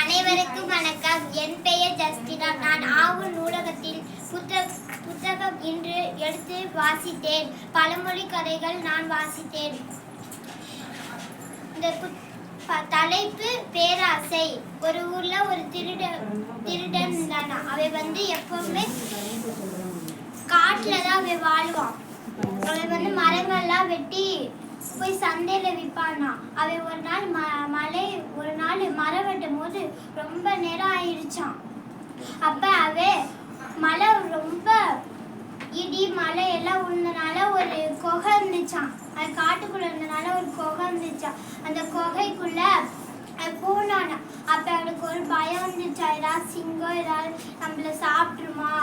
அனைவருக்கும் வணக்கம். என் பெயர் ஜஸ்டினா நான் ஆவு நூலகத்தில் புத்தக புத்தகம் இன்று எடுத்து வாசித்தேன். பழமொழி கதைகள் நான் வாசித்தேன். இந்த தலைப்பு பேராசை. ஒரு ஊர்ல ஒரு திருட திருடன் இருந்தானா அவன் வந்து எப்பவுமே காட்டுல தான் அவன் வாழ்வான். அவன் வந்து மரங்கள்லாம் வெட்டி போய் சந்தையில விற்பானா அவன் ஒரு நாள் ம மலை ஒரு நாள் மரம் வெட்டும் போது ரொம்ப நேரம் ஆயிடுச்சான் அப்ப அவ மழை ரொம்ப இடி மழை எல்லாம் உழுந்தனால ஒரு குகை இருந்துச்சான் அது காட்டுக்குள்ள இருந்தனால ஒரு குகை இருந்துச்சான் அந்த குகைக்குள்ள பூனானா அப்போ அப்ப அவனுக்கு ஒரு பயம் இருந்துச்சா ஏதாவது சிங்கம் ஏதாவது நம்மள சாப்பிட்டுருமா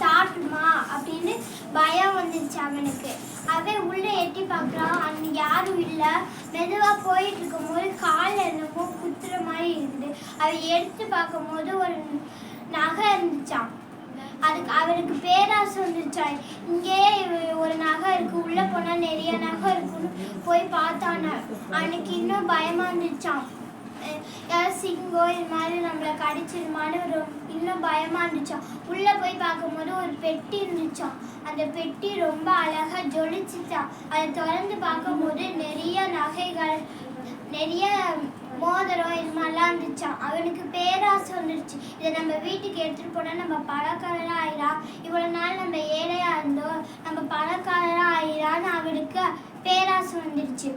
சாப்பிடுமா அப்படின்னு பயம் வந்துச்சு அவனுக்கு. அவன் உள்ளே எட்டி பார்க்குறான். அங்கே யாரும் இல்லை. மெதுவாக போயிட்டு இருக்கும்போது காலில் என்னமோ குத்துற மாதிரி இருக்குது அவன் எடுத்து பார்க்கும்போது ஒரு நகை இருந்துச்சான் அதுக்கு அவருக்கு பேராசை வந்துச்சா இங்கே ஒரு நகை இருக்கு. உள்ளே போனால் நிறைய நகை இருக்குன்னு போய் பார்த்தான. அவனுக்கு இன்னும் பயமாக இருந்துச்சான் அஹ் சிங்கோ இது மாதிரி நம்மளை கடிச்சிருமான்னு ஒரு இன்னும் பயமா இருந்துச்சாம். உள்ள போய் பார்க்கும்போது ஒரு பெட்டி இருந்துச்சாம். அந்த பெட்டி ரொம்ப அழகா ஜொலிச்சுச்சாம். அதை திறந்து பார்க்கும்போது நிறைய நகைகள் நிறைய மோதிரம் இது மாதிரிலாம் இருந்துச்சான் அவனுக்கு பேராசை வந்துருச்சு. இதை நம்ம வீட்டுக்கு எடுத்துகிட்டு போனால் நம்ம பணக்காரராக ஆயிரம் இவ்வளோ நாள் நம்ம ஏழையாக இருந்தோம். நம்ம பணக்காரராக ஆயிரான்னு அவனுக்கு பேராசை வந்துருச்சு.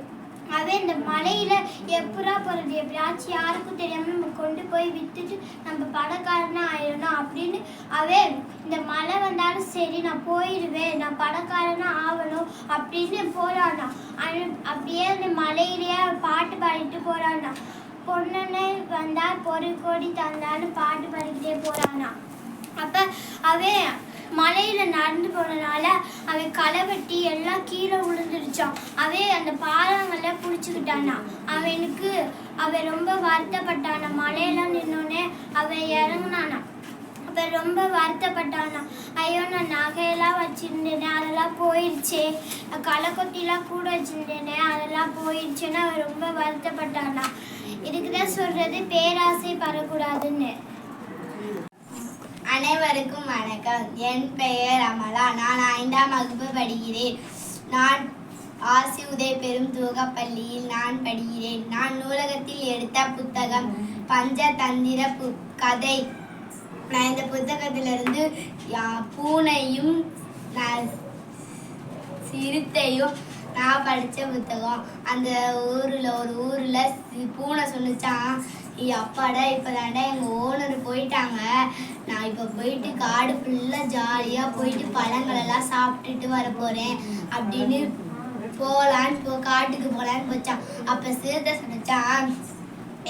அவன் இந்த மலையில எப்படா போறது? எப்படியாச்சும் யாருக்கும் தெரியாம நம்ம கொண்டு போய் விற்றுட்டு நம்ம பணக்காரனா ஆயிடணும் அப்படின்னு அவன் இந்த மழை வந்தாலும் சரி நான் போயிடுவேன் நான் பணக்காரனா ஆகணும் அப்படின்னு போறானா. அவன் அப்படியே அந்த மலையிலேயே பாட்டு பாடிட்டு போறானா. பொண்ணுன்னு வந்தா பொறு கோடி தந்தான்னு பாட்டு பாடிக்கிட்டே போறானா. அப்ப அவன் மலையில நடந்து போனனால அவன் களை வெட்டி எல்லாம் கீழே விழுந்துருச்சான். அவன் அந்த பாறாங்கல்ல புடிச்சுக்கிட்டானா. அவனுக்கு அவன் ரொம்ப வருத்தப்பட்டானா. மலையெல்லாம் நின்னோடனே அவன் இறங்குனானா. அவன் ரொம்ப வருத்தப்பட்டானா. ஐயோ நான் நகையெல்லாம் வச்சிருந்தேனே அதெல்லாம் போயிடுச்சே களை கூட வச்சிருந்தேனே அதெல்லாம் போயிடுச்சுன்னு அவன் ரொம்ப வருத்தப்பட்டானா. இதுக்கு தான் சொல்றது பேராசை படக்கூடாதுன்னு. அனைவருக்கும் வணக்கம். என் பெயர் அமலா. நான் ஐந்தாம் வகுப்பு படிக்கிறேன். நான் ஆசி உதய பெரும் துவகப்பள்ளியில் நான் படிக்கிறேன். நான் நூலகத்தில் எடுத்த புத்தகம் பஞ்சதந்திர பு கதை. நான் இந்த புத்தகத்திலிருந்து பூனையும் சிறுத்தையும் நான் படித்த புத்தகம். அந்த ஊரில் ஒரு ஊரில் பூனை சொல்லிச்சான் அப்பாடா இப்போ தாண்டா எங்கள் ஓனர் போயிட்டாங்க. நான் இப்போ போயிட்டு காடு ஃபுல்லாக ஜாலியாக போயிட்டு பழங்களெல்லாம் சாப்பிட்டுட்டு வர போகிறேன் அப்படின்னு போகலான்னு போ காட்டுக்கு போகலான்னு போச்சான் அப்போ சிறுத்தை சொன்னுச்சான்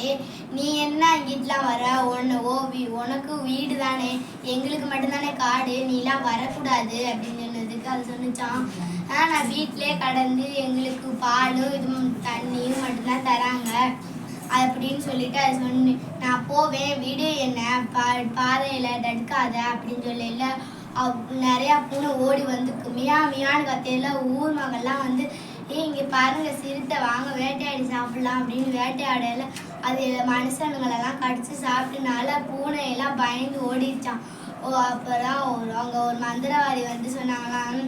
ஏ நீ என்ன இங்கிட்டலாம் வர? உன்னை ஓ வீ உனக்கு வீடு தானே. எங்களுக்கு மட்டும்தானே காடு. நீலாம் வரக்கூடாது. அப்படின்னு சொன்னதுக்கு அது சொன்னிச்சான் ஆ நான் வீட்டிலே கடந்து எங்களுக்கு பாலும் இதுவும் தண்ணியும் மட்டும்தான் தராங்க. அப்படின்னு சொல்லிட்டு அது சொன்னு நான் போவேன் வீடு என்ன பா பாதையில் தடுக்காத அப்படின்னு சொல்லல அவ் நிறையா பூனை ஓடி வந்து மியா மியான்னு கத்தையில ஊர் மகள்லாம் வந்து ஏய் இங்கே பாருங்க சிறுத்தை வாங்க வேட்டையாடி சாப்பிடலாம் அப்படின்னு வேட்டையாடையில அது மனுஷனுங்களெல்லாம் கடிச்சு சாப்பிட்டுனால பூனையெல்லாம் பயந்து ஓடிடுச்சான் ஓ அப்புறம் அங்கே அவங்க ஒரு மந்திரவாதி வந்து சொன்னாங்களாம்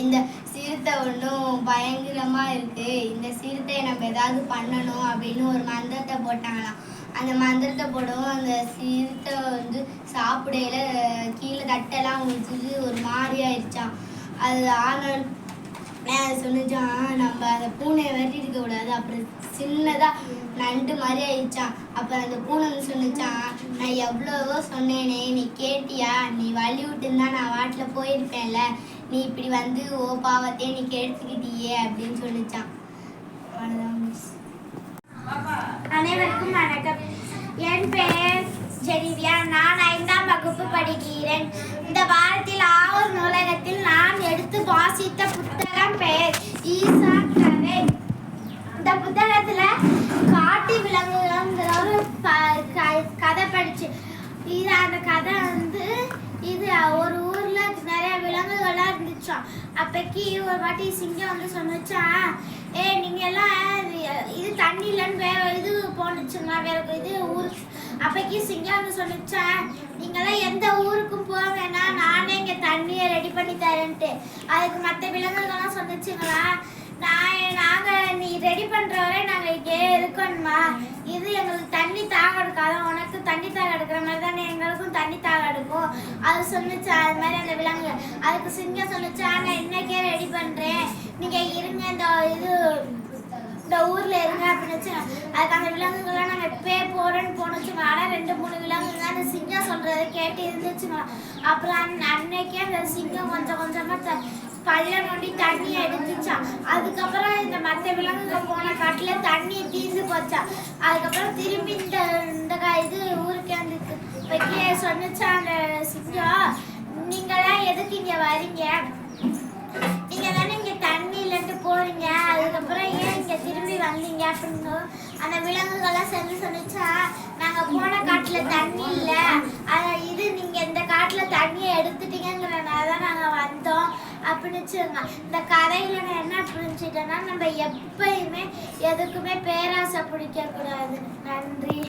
இந்த சிறுத்தை ஒன்றும் பயங்கரமாக இருக்கு. இந்த சிறுத்தையை நம்ம ஏதாவது பண்ணணும் அப்படின்னு ஒரு மந்திரத்தை போட்டாங்களாம். அந்த மந்திரத்தை போடவும் அந்த சிறுத்தை வந்து சாப்பிடையில கீழே தட்டெல்லாம் ஊற்றிட்டு ஒரு மாதிரி ஆயிடுச்சான் அது ஆனால் அது சொன்னிச்சான் நம்ம அந்த பூனையை வெட்டி இருக்க கூடாது. அப்புறம் சின்னதாக நண்டு மாதிரி ஆயிடுச்சான் அப்புறம் அந்த பூனை வந்து சொன்னிச்சான் நான் எவ்வளவோ சொன்னேனே நீ கேட்டியா? நீ வழி விட்டுருந்தா நான் வாட்டில் போயிருப்பேன்ல. நீ இப்படி வந்து ஓ பாவத்தையே நீ கெடுத்துக்கிட்டியே அப்படின்னு சொல்லிச்சான். அவ்வளோதான் மிஸ் அனைவருக்கும் வணக்கம். என் பெயர் ஜெனிவியா. நான் ஐந்தாம் வகுப்பு படிக்கிறேன். இந்த வாரத்தில் ஆவர் நூலகத்தில் நான் எடுத்து வாசித்த புத்தகம் பெயர் ஈசா கதை. இந்த புத்தகத்தில் காட்டு விலங்குகள்ங்கிற ஒரு கதை படிச்சு இது அந்த கதை வந்து இது ஒரு ஊர்ல நிறைய விலங்குகள்லாம் இருந்துச்சாம் அப்பக்கி ஒரு வாட்டி சிங்கம் வந்து சொன்னுச்சா ஏ நீங்க எல்லாம் இது- தண்ணி இல்லைன்னு வேற இது போனுச்சுங்களா வேற இது ஊர். அப்பைக்கு சிங்கம் வந்து சொன்னிச்சா நீங்களாம் எந்த ஊருக்கும் போக வேணாம் நானே இங்க தண்ணியை ரெடி பண்ணி தரேன்ட்டு. அதுக்கு மற்ற விலங்குகள்லாம் சொன்னிச்சுங்களா நான் நாங்க நீ ரெடி பண்ற வரை நாங்க இங்கே இருக்கணுமா இது எங்களுக்கு தண்ணி தாக எடுக்காத உனக்கு தண்ணி தாக எடுக்கிற மாதிரி தான் எங்களுக்கும் தண்ணி தாகம் எடுக்கும். அது சொன்னுச்சு அது மாதிரி அந்த விலங்கு. அதுக்கு சிங்கம் சொன்னுச்சா நான் இன்னைக்கே ரெடி பண்ணுறேன் நீங்கள் இருங்க இந்த இது இந்த ஊரில் இருங்க அப்படின்னு அதுக்கு அந்த விலங்குகள்லாம் நாங்கள் இப்பே போகிறோன்னு போனுச்சுங்க ஆனால் ரெண்டு மூணு விலங்குங்க அந்த சிங்கம் சொல்கிறத கேட்டு இருந்துச்சுங்க அப்புறம் அன்ன- அன்னைக்கே அந்த சிங்கம் கொஞ்சம் கொஞ்சமாக த- பள்ள நோண்டி தண்ணி எடுத்துச்சா. அதுக்கப்புறம் இந்த மற்ற விலங்குகள் போன காட்டில் தண்ணி தீர்ந்து போச்சா. அதுக்கப்புறம் திரும்பி இந்த இந்த கா- இது ஊருக்கு வந்துச்சு வைக்க சொன்னுச்சா சிங்கம் நீங்களாம் எதுக்கு இங்கே வரீங்க? நீங்கள் தானே இங்கே தண்ணி இல்லைன்ட்டு போறீங்க. அதுக்கப்புறம் ஏன் இங்கே திரும்பி வந்தீங்க அப்படின்னு அந்த விலங்குகள்லாம் சேர்ந்து சொன்னிச்சா? நாங்கள் போன காட்டில் தண்ணி இல்லை. அதை இது நீங்கள் இந்த காட்டில் தண்ணியை எடுத்துட்டீங்கிறனால தான் நாங்கள் வந்தோம் அப்படின்னுச்சுங்க இந்த கதையில் நான் என்ன புரிஞ்சுட்டேன்னா நம்ம எப்பயுமே எதுக்குமே பேராசை பிடிக்கக்கூடாது. நன்றி.